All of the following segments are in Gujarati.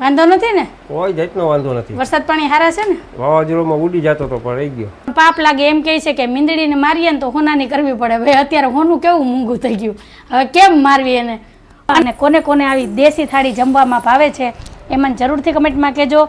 વાંધો નથી ને? કોઈ જાતનો વાંધો નથી. વરસાદ પાણી હારા છે ને? વાવાઝોડામાં ઉડી જતો તો પણ રહી ગયો. પાપ લાગે એમ કહે છે કે મીંદડીને મારીએ ને તો હોનાની કરવી પડે. ભાઈ અત્યારે હોનું કેવું મૂંગું થઈ ગયું. હવે કેમ મારવી એને? અને કોને કોને આવી દેશી થાળી જમવામાં ભાવે છે એમાં જરૂરથી કમેન્ટમાં કહેજો.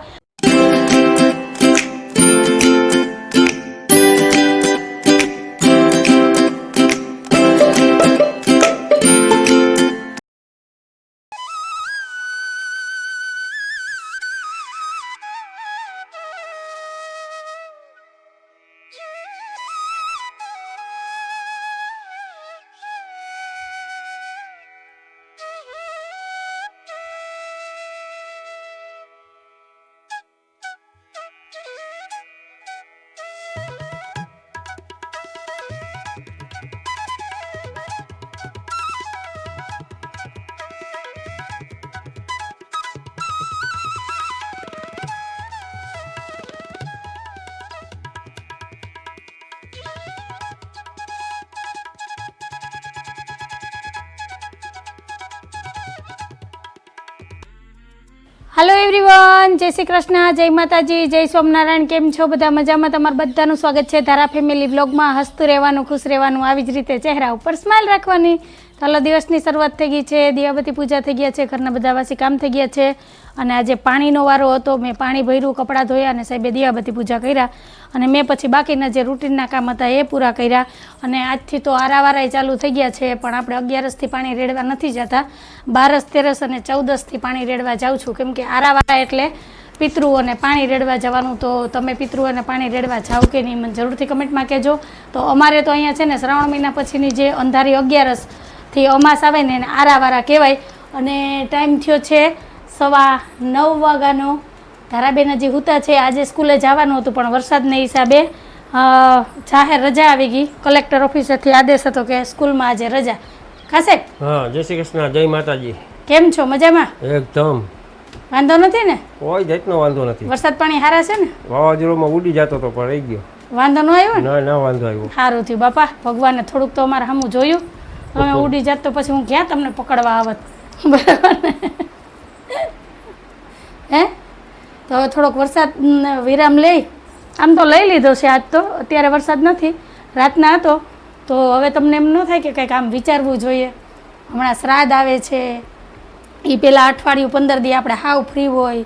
હાલો એવરીવન જય શ્રી કૃષ્ણ, જય માતાજી, જય સ્વામિનારાયણ. કેમ છો? બધા મજામાં? તમારું બધાનું સ્વાગત છે ધારા ફેમિલી બ્લોગમાં હસતું રહેવાનું, ખુશ રહેવાનું, આવી જ રીતે ચહેરા ઉપર સ્માઇલ રાખવાની. ચાલો દિવસની શરૂઆત થઈ ગઈ છે. દિવાબતી પૂજા થઈ ગયા છે. ઘરના બધા વાસી કામ થઈ ગયા છે. અને આજે પાણીનો વારો હતો, મેં પાણી ભર્યું, કપડાં ધોયા અને સાહેબે દિયાબતી પૂજા કર્યા. અને મેં પછી બાકીના જે રૂટીનના કામ હતા એ પૂરા કર્યા. અને આજથી તો આરાવારાય ચાલુ થઈ ગયા છે, પણ આપણે અગિયારસથી પાણી રેડવા નથી જતા. બારસ તેરસ અને ચૌદસથી પાણી રેડવા જાઉં છું. કેમ કે આરાવારા એટલે પિતૃઓને પાણી રેડવા જવાનું. તો તમે પિતૃઓને પાણી રેડવા જાઓ કે નહીં, મને જરૂરથી કમેન્ટમાં કહેજો. તો અમારે તો અહીંયા છે ને, શ્રાવણ મહિના પછીની જે અંધારી અગિયારસથી અમાસ આવે ને, એને આરાવારા કહેવાય. અને ટાઈમ થયો છે સવા નવ વાગ્યાનો. ધારાબેન હજી હુતા છે આજે સ્કૂલે જવાનું હતું પણ વરસાદને હિસાબે જાહેર રજા આવી ગઈ. કલેક્ટર ઓફિસેથી આદેશ હતો કે સ્કૂલમાં આજે રજા. ખાસે? હા જય શ્રી કૃષ્ણ જય માતાજી. કેમ છો? મજામાં? એકદમ. વાંધો નથી ને? કોઈ જાતનો વાંધો નથી. વરસાદ પાણી હારા છે ને? વાવાઝોડામાં ઉડી જતો તો પણ રહી ગયો. વાંધો ન આવ્યો ને? ના ના વાંધો આવ્યો. સારું થયું બાપા. ભગવાને થોડુંક તો અમારે સામું જોયું. તમે ઉડી જાત તો પછી હું ક્યાં તમને પકડવા આવત? બરાબર ને? હે? તો હવે થોડોક વરસાદ વિરામ લઈ. આમ તો લઈ લીધો છે આજ તો અત્યારે વરસાદ નથી. રાતના હતો. તો હવે તમને એમ ન થાય કે કંઈક આમ વિચારવું જોઈએ. હમણાં શ્રાદ્ધ આવે છે. એ પહેલાં અઠવાડિયું પંદર દી આપણે હાવ ફ્રી હોય.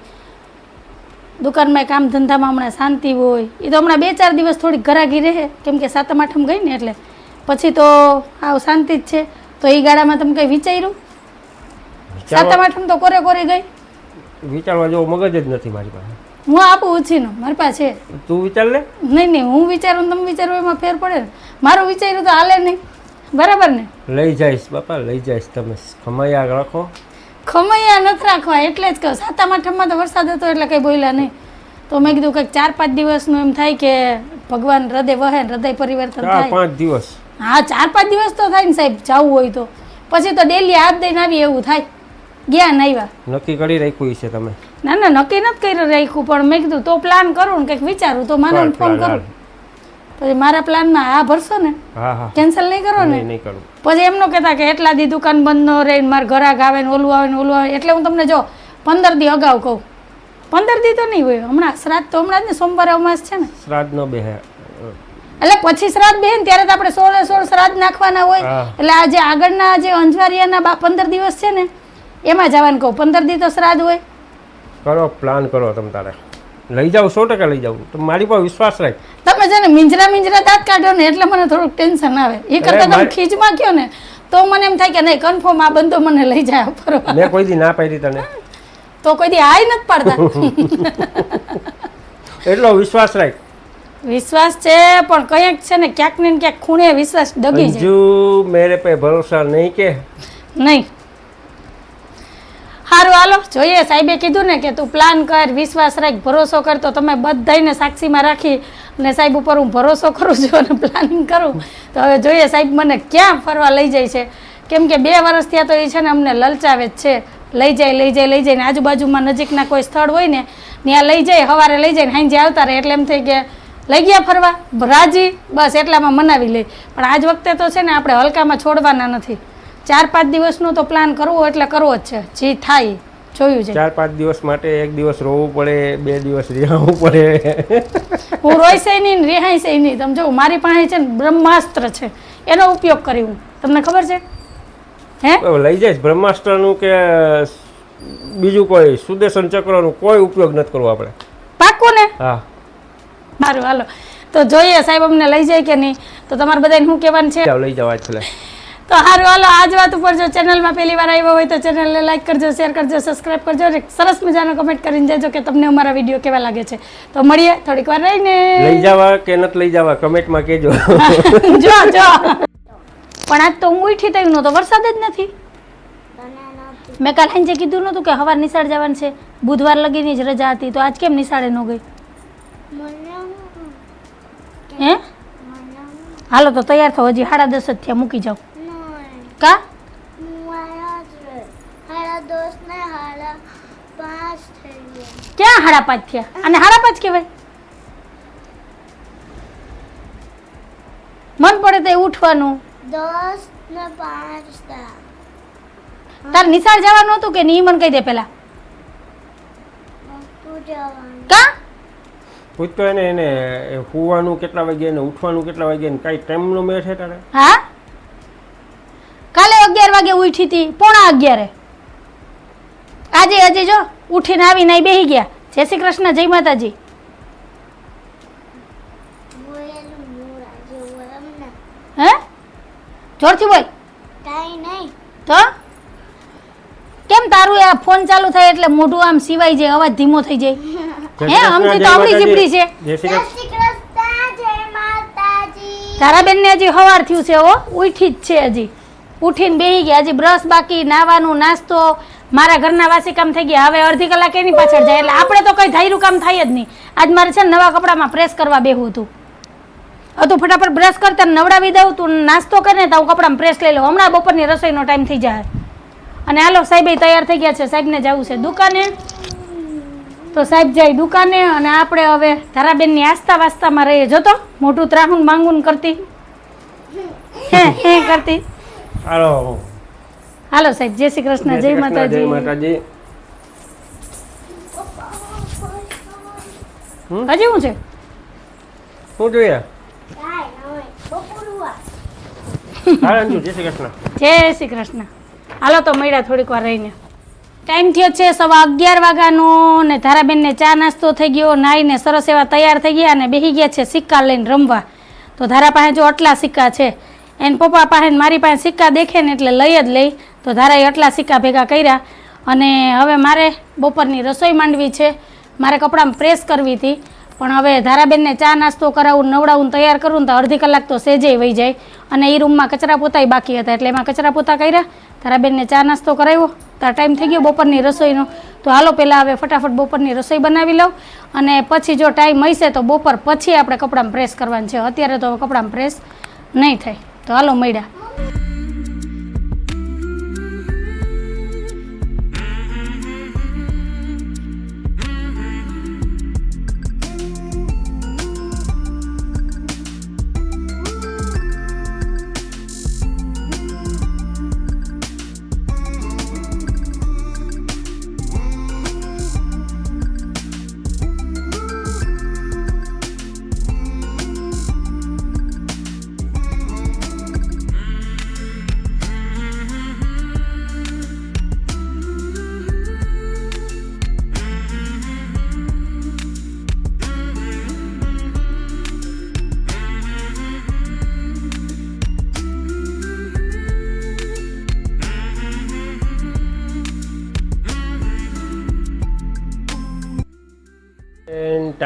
દુકાનમાં કામ ધંધામાં હમણાં શાંતિ હોય. એ તો હમણાં બે ચાર દિવસ થોડીક ઘરાગી રહે. કેમ કે સાતમ આઠમ ગઈ ને એટલે. પછી તો આવ શાંતિ જ છે. તો એ ગાળામાં તમે કંઈ વિચાર્યું? સાતમ આઠમ તો કોરે કોરે ગઈ. વિચારવા જેવો મગજ જ નથી મારી પાસે. હું આપું ઉછીનો મારી પાસે તું વિચાર લે. નહીં નહીં હું વિચારું તમે વિચારો એમાં ફેર પડે ને. મારું વિચાર્યું તો હાલે નહીં. બરાબર ને? લઈ જઈશ બાપા લઈ જઈશ. તમે ખમૈયા રાખો. ખમૈયા નથી રાખવા એટલે જ કહું. સાતમ આઠમમાં તો વરસાદ હતો એટલે કંઈ બોલ્યા નહીં. તો મેં કીધું કંઈક ચાર પાંચ દિવસનું એમ થાય કે ભગવાન હૃદય વહે ને હૃદય પરિવર્તન થાય. પાંચ દિવસ. હા ચાર પાંચ દિવસ તો થાય ને સાહેબ જવું હોય તો. પછી તો ડેલી હાથ દઈને આવી એવું થાય. ગયા ને આવ્યા નક્કી કરી રાખ્યું છે તમે. ના ના નક્કી નથી કરી રાખ્યું પણ મેં કીધું તો પ્લાન કરું ને કંઈક વિચારું તો મને ફોન કરું. પછી મારા પ્લાનમાં હા ભરશો ને? કેન્સલ નહીં કરો ને? નહીં નહીં કરું. પછી એમનો કહેતા કે એટલા દી દુકાન બંધ ન રહે મારા ઘરાક આવે ને ઓલું આવે ને ઓલું આવે એટલે હું તમને જો પંદર દી અગાઉ કહું. પંદર દી તો નહીં હોય હમણાં શ્રાદ્ધ તો હમણાં જ ને સોમવારે અમાસ છે ને. શ્રાદ્ધ નો બેહે એટલે પછી શ્રાદ્ધ બેન ત્યારે તો આપણે સોળે સોળ શ્રાદ્ધ નાખવાના હોય. એટલે આજે આગળના જે અંજવારિયાના બા પંદર દિવસ છે ને એમાં જવાનું કહું પંદર દી તો શ્રાદ્ધ હોય. કરો પ્લાન કરો તમે તારે. લઈ જાવ સો ટકા લઈ જાઉં તો મારી પર વિશ્વાસ રાખ. તમે છે ને મિંજરા મિંજરા દાંત કાઢો ને એટલે મને થોડુંક ટેન્શન આવે. એ કરતા તમે ખીચમાં ખીજમાં કયો ને તો મને એમ થાય કે નહીં કન્ફર્મ આ બંધો મને લઈ જાય ફરવા. મેં કોઈ દી ના પાડી તને. તો કોઈ દી આય નથી પાડતા. એટલો વિશ્વાસ રાખ. વિશ્વાસ છે પણ કંઈક છે ને ક્યાંક ને ક્યાંક ખૂણે વિશ્વાસ ડગી જાય. મેરે પે ભરોસા નહીં કે? નહીં. સારું, હાલો. જોઈએ, સાહેબે કીધું ને કે તું પ્લાન કર, વિશ્વાસ રાખ, ભરોસો કર, તો તમે બધાને સાક્ષીમાં રાખી અને સાહેબ ઉપર હું ભરોસો કરું છું અને પ્લાનિંગ કરું. તો હવે જોઈએ, સાહેબ, મને ક્યાં ફરવા લઈ જાય છે? કેમ કે બે વર્ષ ત્યાં તો એ છે ને અમને લલચાવે જ છે. લઈ જાય લઈ જાય લઈ જાય ને આજુબાજુમાં નજીકના કોઈ સ્થળ હોય ને, ત્યાં લઈ જાય સવારે લઈ જાય ને સાંજે આવતા રહે. એટલે એમ થઈ કે લઈ ગયા ફરવા? રાજી? બસ, એટલામાં મનાવી લે. પણ આજ વખતે તો છે ને આપણે હલકામાં છોડવાના નથી. ચાર પાંચ દિવસનો તો પ્લાન કરવો એટલે કરવો જ છે. જે થાય જોયું છે. ચાર પાંચ દિવસ માટે એક દિવસ રોવું પડે બે દિવસ રિહાવું પડે. હું રોઈશે નહીં ને રિહાઈશે નહીં. તમે જો મારી પાસે છે ને બ્રહ્માસ્ત્ર છે. એનો ઉપયોગ કરી હું. તમને ખબર છે? હે? લઈ જઈશ. બ્રહ્માસ્ત્રનું કે બીજું કોઈ સુદર્શન ચક્રનું કોઈ ઉપયોગ નથી કરવો આપણે. પાક્કું ને? હા. સારું હાલો. તો જોઈએ સાહેબ અમને લઈ જાય કે નહીં. તો તમારે બધાને શું કહેવાનું છે? લઈ જવા છેલ્લે તો સારું હાલો આજ વાત ઉપર જો ચેનલમાં પહેલી વાર આવ્યો હોય તો ચેનલને લાઈક કરજો શેર કરજો સબસ્ક્રાઈબ કરજો અને સરસ મજાનો કમેન્ટ કરીને જજો કે તમને અમારા વીડિયો કેવા લાગે છે. તો મળીએ થોડીક વાર રહીને. લઈ જવા કે નથી લઈ જવા? કમેન્ટમાં કહેજો જો જો. પણ આજ તો હું ઉઠી થયું નહોતો વરસાદ જ નથી. મેં કાલ જે કીધું નહોતું કે સવાર નિશાળ જવાનું છે. બુધવાર લગીની જ રજા હતી તો આજ કેમ નિશાળે ન ગઈ? હે હાલો તો તૈયાર થો હજી સાડા દસ જ થયા મૂકી જાઓ. કા ક્યાં સાડા પાંચ થયા અને સાડા પાંચ કહેવાય મન પડે તો ઉઠવાનું દસ ને પાંચ તાર નિશાળ જવાનું હતું કે નહીં મને કહી દે પેલા કા પૂછતો એને એને હોવાનું કેટલા વાગે ને ઉઠવાનું કેટલા વાગે ને કઈ ટાઈમ નો મેળ છે તારે હા વાગે ઉઠી હતી પોણા અગિયારે. આજે આજે જો ઉઠીને આવીને અહીં બેસી ગયા. જય શ્રી કૃષ્ણ જય માતાજી. હે જોરથી બોલ. કાંઈ નહીં. તો? કેમ તારું આ ફોન ચાલુ થાય એટલે મોઢું આમ સિવાય જાય અવાજ ધીમો થઈ જાય? હે અમથી તો આવડી જીપડી છે. તારા બેન જય કૃષ્ણ. શ્રી કૃષ્ણ જય માતાજી. તારા બેનને હજી હવાર થયું છે ઓ ઉઠી જ છે હજી. ઉઠીને બેસી ગયા. હજી બ્રશ બાકી નાવાનું નાસ્તો. મારા ઘરના વાસી કામ થઈ ગયા. હવે અડધી કલાક એની પાછળ જાય. એટલે આપણે તો કઈ ધાર્યું કામ થાય જ નહીં. આજ મારે છે ને નવા કપડામાં પ્રેસ કરવા બેહવું હતું. હતું ફટાફટ બ્રશ કરતા નવડાવી દઉં, તું નાસ્તો કરીને તો હું કપડામાં પ્રેસ લઈ લઉં. હમણાં બપોરની રસોઈનો ટાઈમ થઈ જાય. અને હાલો, સાહેબ તૈયાર થઈ ગયા છે. સાહેબને જવું છે દુકાને. તો સાહેબ જાય દુકાને અને આપણે હવે ધારાબેનની આસ્તા વાસ્તામાં રહીએ. જોતો? મોટું ત્રાહુન માંગુન કરતી. હે હે કરતી. હાલો. હાલો સાહેબ જય શ્રી કૃષ્ણ જય જય માતાજી. માતાજી. હજી હું છે? શું જોઈએ? શ્રી કૃષ્ણ. જય શ્રી કૃષ્ણ. હાલો તો મળ્યા થોડીક વાર રહીને. ટાઈમ થયો છે સવા અગિયાર વાગ્યાનો ને ધારાબેનને ચા નાસ્તો થઈ ગયો નાહીને સરસ એવા તૈયાર થઈ ગયા અને બેસી ગયા છે સિક્કા લઈને રમવા. તો ધારા પાસે જો આટલા સિક્કા છે એને પપ્પા પાસે મારી પાસે સિક્કા દેખે ને એટલે લઈ જ લઈ. તો ધારાએ આટલા સિક્કા ભેગા કર્યા. અને હવે મારે બપોરની રસોઈ માંડવી છે. મારે કપડામાં પ્રેસ કરવી હતી. પણ હવે ધારાબેનને ચા નાસ્તો કરાવું, નવડાવું તૈયાર કરું તો અડધી કલાક તો સેજે વહી જાય. અને એ રૂમમાં કચરા પોતાય બાકી હતા. એટલે એમાં કચરા પોતા કર્યા. ધારાબેનને ચા નાસ્તો કરાવ્યો. તાર ટાઈમ થઈ ગયો બપોરની રસોઈનો. તો હાલો પહેલાં હવે ફટાફટ બપોરની રસોઈ બનાવી લઉં. અને પછી જો ટાઈમ હશે તો બપોર પછી આપણે કપડામાં પ્રેસ કરવાનું છે. અત્યારે તો કપડામાં પ્રેસ નહીં થાય. તો હાલો મળ્યા.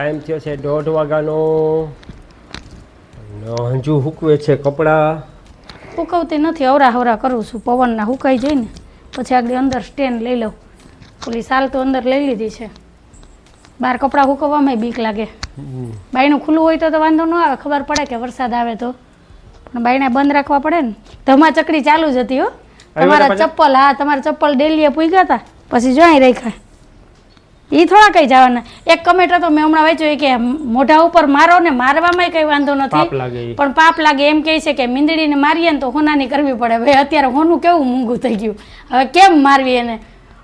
ટાઈમ થયો છે દોઢ વાગ્યાનો. અંજુ હૂકવે છે કપડાં. હુકવતી નથી હવરા હવરા કરું છું. પવનના હુકાઈ જાય ને પછી આગળ અંદર સ્ટેન્ડ લઈ લઉં. ઓલી સાલ તો અંદર લઈ લીધી છે. બહાર કપડાં હુકવવામાં બીક લાગે. બાયણું ખુલ્લું હોય તો તો વાંધો ન આવે ખબર પડે કે વરસાદ આવે તો. પણ બાયણે બંધ રાખવા પડે ને. ધમા ચકડી ચાલુ જ હતી હો. તમારા ચપ્પલ હા તમારા ચપ્પલ ડેલીએ પૂગ્યા હતા પછી જોઈ રાખ્યા. એ થોડા કઈ જવાના. એક કમેન્ટ તો મેં હમણાં વાંચ્યું કે મોઢા ઉપર મારો ને મારવામાં કઈ વાંધો નથી. પણ પાપ લાગે એમ કહે છે કે મીંદડીને મારીએ ને તો હોનાની કરવી પડે. ભાઈ અત્યારે હોનું કેવું મૂંગું થઈ ગયું? હવે કેમ મારવી એને?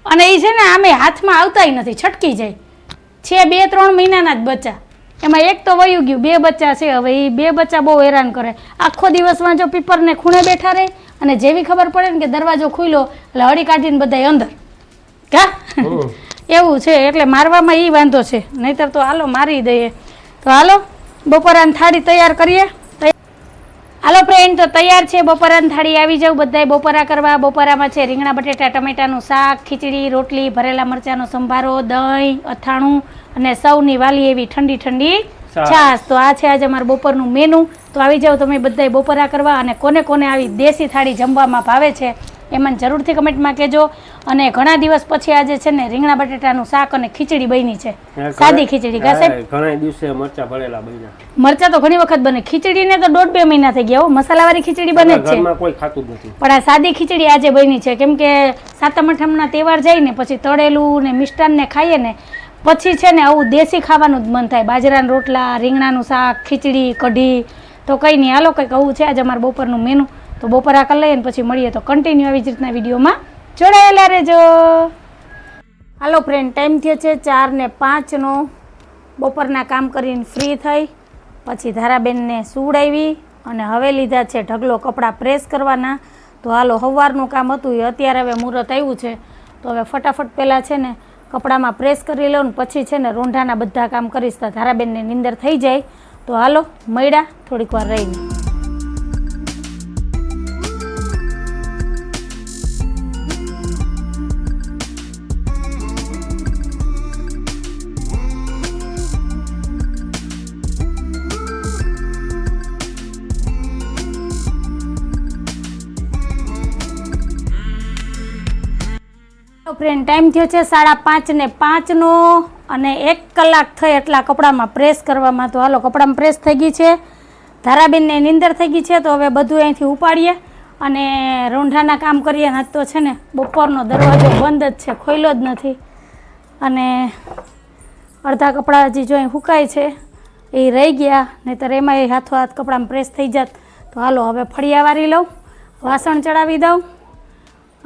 અને એ છે ને આમે હાથમાં આવતાય નથી છટકી જાય. છે બે ત્રણ મહિનાના જ બચ્ચા. એમાં એક તો વયું ગયું બે બચ્ચા છે. હવે એ બે બચ્ચા બહુ હેરાન કરે. આખો દિવસમાં જો પીપરને ખૂણે બેઠા રહે અને જેવી ખબર પડે ને કે દરવાજો ખુલ્યો એટલે હળી કાઢીને બધાય અંદર. કા. એવું છે એટલે મારવામાં એ વાંધો છે. નહીતર તો હાલો મારી દઈએ. તો હાલો બપોરાની થાળી તૈયાર કરીએ. હાલો ફ્રેન્ડ તો તૈયાર છે બપોરાની થાળી આવી જાવ બધાય. બપોરા કરવા બપોરામાં છે રીંગણા બટેટા ટમેટાનું શાક ખીચડી રોટલી ભરેલા મરચાંનો સંભારો દહીં અથાણું અને સૌની વાલી એવી ઠંડી ઠંડી. છાશ. તો આ છે આજે અમારું બપોરનું મેનુ તો આવી જાવ તમે બધાય બપોરા કરવા અને કોને કોને આવી દેશી થાળી જમવામાં ભાવે છે એ મને જરૂરથી કમેન્ટમાં કહેજો. અને ઘણા દિવસ પછી આજે છે ને રીંગણા બટેટાનું શાક અને ખીચડી બની છે. સાદી ખીચડી કા સાહેબ ઘણા દિવસે મરચા ભરેલા બન્યા. મરચા તો ઘણી વખત બને. ખીચડીને તો દોઢ બે મહિના થઈ ગયા હો. મસાલાવાળી ખીચડી બને જ છે. કોઈ ખાતું નથી. પણ આ સાદી ખીચડી આજે બની છે. કેમ કે સાતમ આઠમના તહેવાર જાય ને પછી તળેલું ને મિષ્ટાનને ખાઈએ ને પછી છે ને આવું દેશી ખાવાનું જ મન થાય. બાજરાના રોટલા રીંગણાનું શાક ખીચડી કઢી. તો કંઈ નહીં. હાલો કંઈક આવું છે. આજે અમારે બપોરનું મેનુ. તો બપોરા કરી લઈએ પછી મળીએ. તો કન્ટિન્યુ આવી જ રીતના વિડીયોમાં જોડાયેલા રહેજો. હાલો ફ્રેન્ડ ટાઈમ થયો છે ચાર ને પાંચનો બપોરના કામ કરીને ફ્રી થઈ. પછી ધારાબેનને સુવડાવી અને હવે લીધા છે ઢગલો કપડાં પ્રેસ કરવાના. તો હાલો સવારનું કામ હતું, એ અત્યારે હવે મુહૂર્ત આવ્યું છે. તો હવે ફટાફટ પહેલાં છે ને કપડામાં પ્રેસ કરી લઉં પછી છે ને રોંઢાના બધા કામ કરીશ તો ધારાબેનને નીંદર થઈ જાય. તો હાલો મળ્યા થોડીક વાર રહીને. ફ્રેન્ડ ટાઈમ થયો છે સાડા પાંચ ને પાંચનો અને એક કલાક થઈ એટલા કપડામાં પ્રેસ કરવામાં તો હાલો, કપડામાં પ્રેસ થઈ ગઈ છે. ધારાબેનને નીંદર થઈ ગઈ છે, તો હવે બધું અહીંથી ઉપાડીએ અને રોંઢાના કામ કરીએ. ને તો છે ને બપોરનો દરવાજો બંધ જ છે ખોલ્યો જ નથી. અને અડધા કપડાં હજી જો અહીં સુકાય છે, એ રહી ગયા, નહીંતર એમાં હાથો હાથ કપડામાં પ્રેસ થઈ જાત. તો હાલો, હવે ફળિયા વારી લઉં, વાસણ ચડાવી દઉં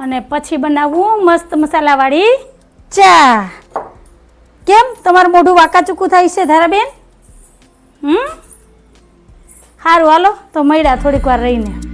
અને પછી બનાવવું મસ્ત મસાલાવાળી ચા. કેમ? તમારું મોઢું વાંકાચૂકું થાય છે ધારાબેન? હમ? સારું હાલો. તો મળ્યા થોડીક વાર રહીને.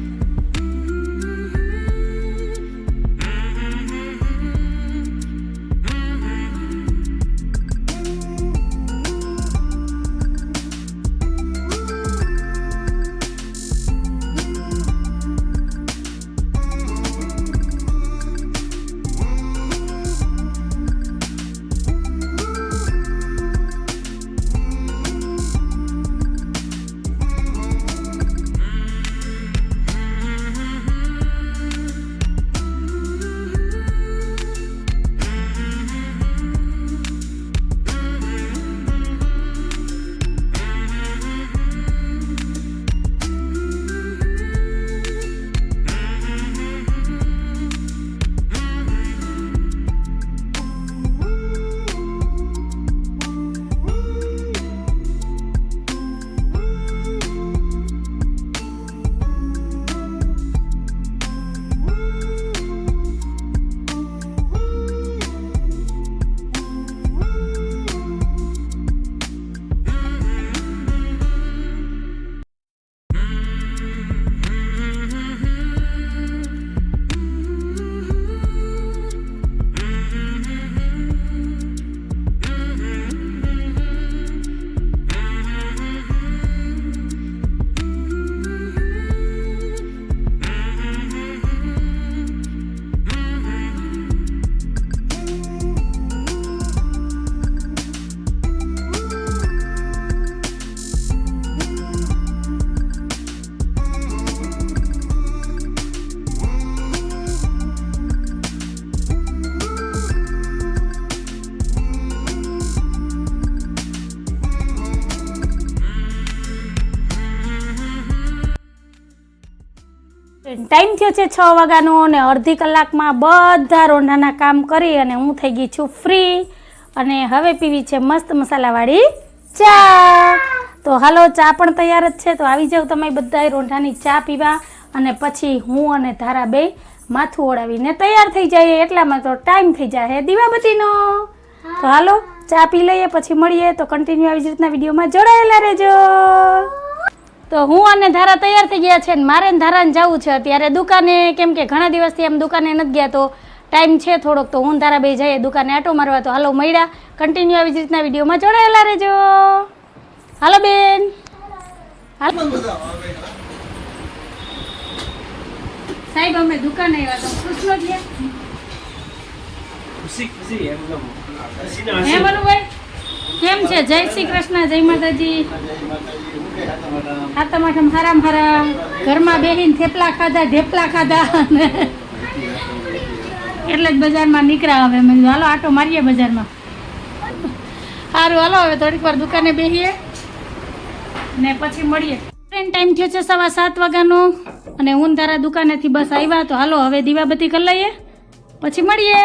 ટાઈમ થયો છે છ વાગ્યાનો અને અડધી કલાકમાં બધા રોંઢાના કામ કરી અને હું થઈ ગઈ છું ફ્રી અને હવે પીવી છે મસ્ત મસાલાવાળી ચા. તો હાલો, ચા પણ તૈયાર જ છે. તો આવી જાઓ તમે બધા રોંઢાની ચા પીવા અને પછી હું અને ધારા બે માથું ઓળાવીને તૈયાર થઈ જાય એટલામાં તો ટાઈમ થઈ જાય દીવાબત્તીનો. તો હાલો, ચા પી લઈએ, પછી મળીએ. તો કન્ટિન્યુ આવી જ રીતના વિડીયોમાં જોડાયેલા રહેજો. તો હું અને ધારા તૈયાર થઈ ગયા છે ને મારે ધારાને જવું છે. અત્યારે દુકાને કેમ કે ઘણા દિવસથી એમ દુકાને નથી ગયા તો ટાઈમ છે થોડોક. તો હું ધારા બે જઈએ દુકાને આટો મારવા. તો હાલો મળ્યા. કન્ટિન્યુ આવી જ રીતના વિડીયોમાં જોડાયેલા રહેજો. હાલો બેન. હાલો. સાહેબ અમે દુકાને આવ્યા તો ખુશ નો ખુશી ખુશી. એકદમ હે બનુભાઈ કેમ છે? જય શ્રી કૃષ્ણ, જય માતાજી. આ તમાઠમ હારામ હારા ઘરમાં બેહીને થેપલા ખાધા, ઢેપલા ખાધા એટલે જ બજારમાં નીકળ્યા હવે. મેં હાલો, આટો મારીએ બજારમાં. સારું હાલો, હવે થોડીક વાર દુકાને બેસીએ ને પછી મળીએ. ટ્રેન ટાઈમ થયો છે સવા સાત વાગ્યાનો અને હું તારા દુકાનેથી બસ આવ્યા, તો હાલો, હવે દીવાબત્તી કરી લઈએ. પછી મળીએ.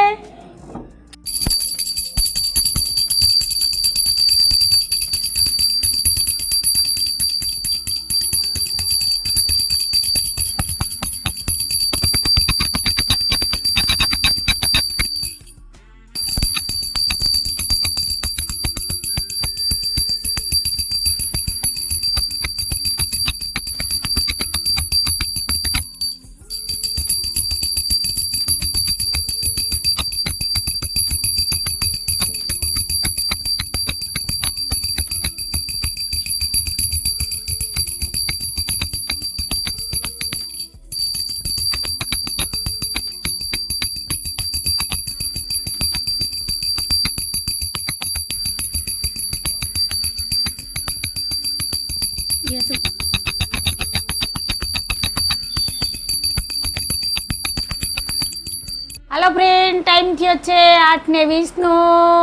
હાલો ફ્રેન્ડ ટાઈમ થયો છે આઠ ને વીસનો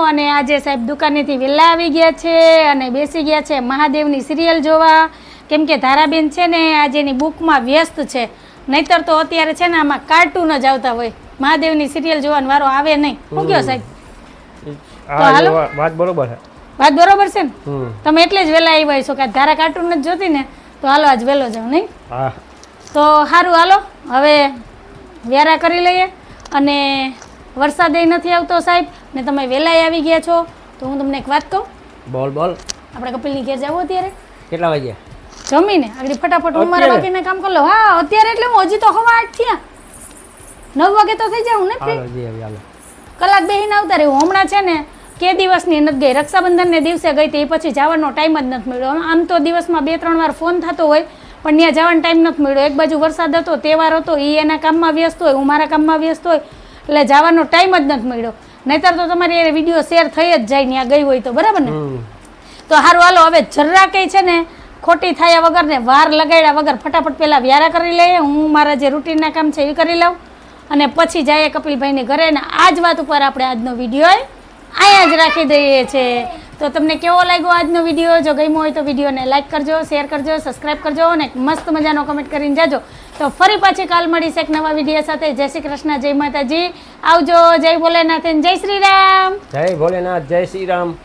અને આજે સાહેબ દુકાનેથી વહેલા આવી ગયા છે અને બેસી ગયા છે મહાદેવની સિરિયલ જોવા. કેમ કે ધારાબેન છે ને આજે એની બુકમાં વ્યસ્ત છે. નહીતર તો અત્યારે છે ને આમાં કાર્ટૂન જ આવતા હોય. મહાદેવની સિરિયલ જોવાનો વારો આવે નહીં. શું કહો સાહેબ? તો હાલો. વાત- વાત બરોબર છે. વાત બરોબર છે ને? તમે એટલે જ વહેલા આવ્યા છો કે ધારા કાર્ટૂન જ જોતી ને? તો હાલો આજ વહેલો જાઉં નહીં? તો સારું હાલો. હવે વ્યારા કરી લઈએ. અને વરસાદ નથી આવતો સાહેબ ને તમે વહેલાય આવી ગયા છો તો હું તમને એક વાત કહું? બોલ બોલ. આપણે કપિલની ઘેર જવું અત્યારે? કેટલા વાગ્યા? જમીને આગળ ફટાફટ હું મારા? બાકીના કામ કરી લઉં. હા અત્યારે એટલે હું હજી તો હવા આઠ થયા. નવ વાગે તો થઈ જાઉં ને કલાક બેહીને આવતા રહ્યું હમણાં છે ને કે દિવસની નથી ગઈ. રક્ષાબંધનને દિવસે ગઈ તે પછી જવાનો ટાઈમ જ નથી મળ્યો. આમ તો દિવસમાં બે ત્રણ વાર ફોન થતો હોય પણ ત્યાં જવાનો ટાઈમ નથી મળ્યો. એક બાજુ વરસાદ હતો તહેવાર હતો એ એના કામમાં વ્યસ્ત હોય હું મારા કામમાં વ્યસ્ત હોય એટલે જવાનો ટાઈમ જ નથી મળ્યો. નહીતર તો તમારી એ વીડિયો શેર થઈ જ જાય ત્યાં ગઈ હોય તો બરાબર ને? તો સારું હાલો હવે જરા કંઈ છે ને ખોટી થયા વગર ને વાર લગાડ્યા વગર ફટાફટ પહેલાં વ્યારા કરી લઈએ હું મારા જે રૂટીનના કામ છે એ કરી લઉં. અને પછી જઈએ કપિલભાઈને ઘરે ને આ જ વાત ઉપર આપણે આજનો વીડિયો અહીંયા જ રાખી દઈએ છીએ. તો તમને કેવો લાગ્યો આજનો વીડિયો જો ગમ્યો હોય તો વિડીયોને લાઈક કરજો શેર કરજો સબસ્ક્રાઈબ કરજો અને મસ્ત મજાનો કમેન્ટ કરીને જાજો. તો ફરી પાછી કાલ મળીશ એક નવા વીડિયો સાથે. જય શ્રી કૃષ્ણ જય માતાજી. આવજો જય ભોલેનાથ જય શ્રી રામ. જય ભોલેનાથ જય શ્રી રામ.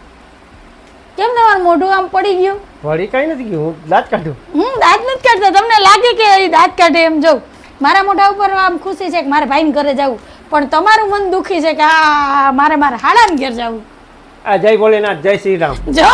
કેમ તમારું મોઢું આમ પડી ગયું? પડી કઈ નથી ગયું હું દાંત કાઢું. હું દાંત નથી કાઢતા તમને લાગે કે દાંત કાઢે એમ? જોઉં મારા મોઢા ઉપર આમ ખુશી છે કે મારે ભાઈને ઘરે જવું. પણ તમારું મન દુખી છે કે આ મારે મારા હાડાને ઘેર જવું. જય ભોલેનાથ જય શ્રી રામ જો.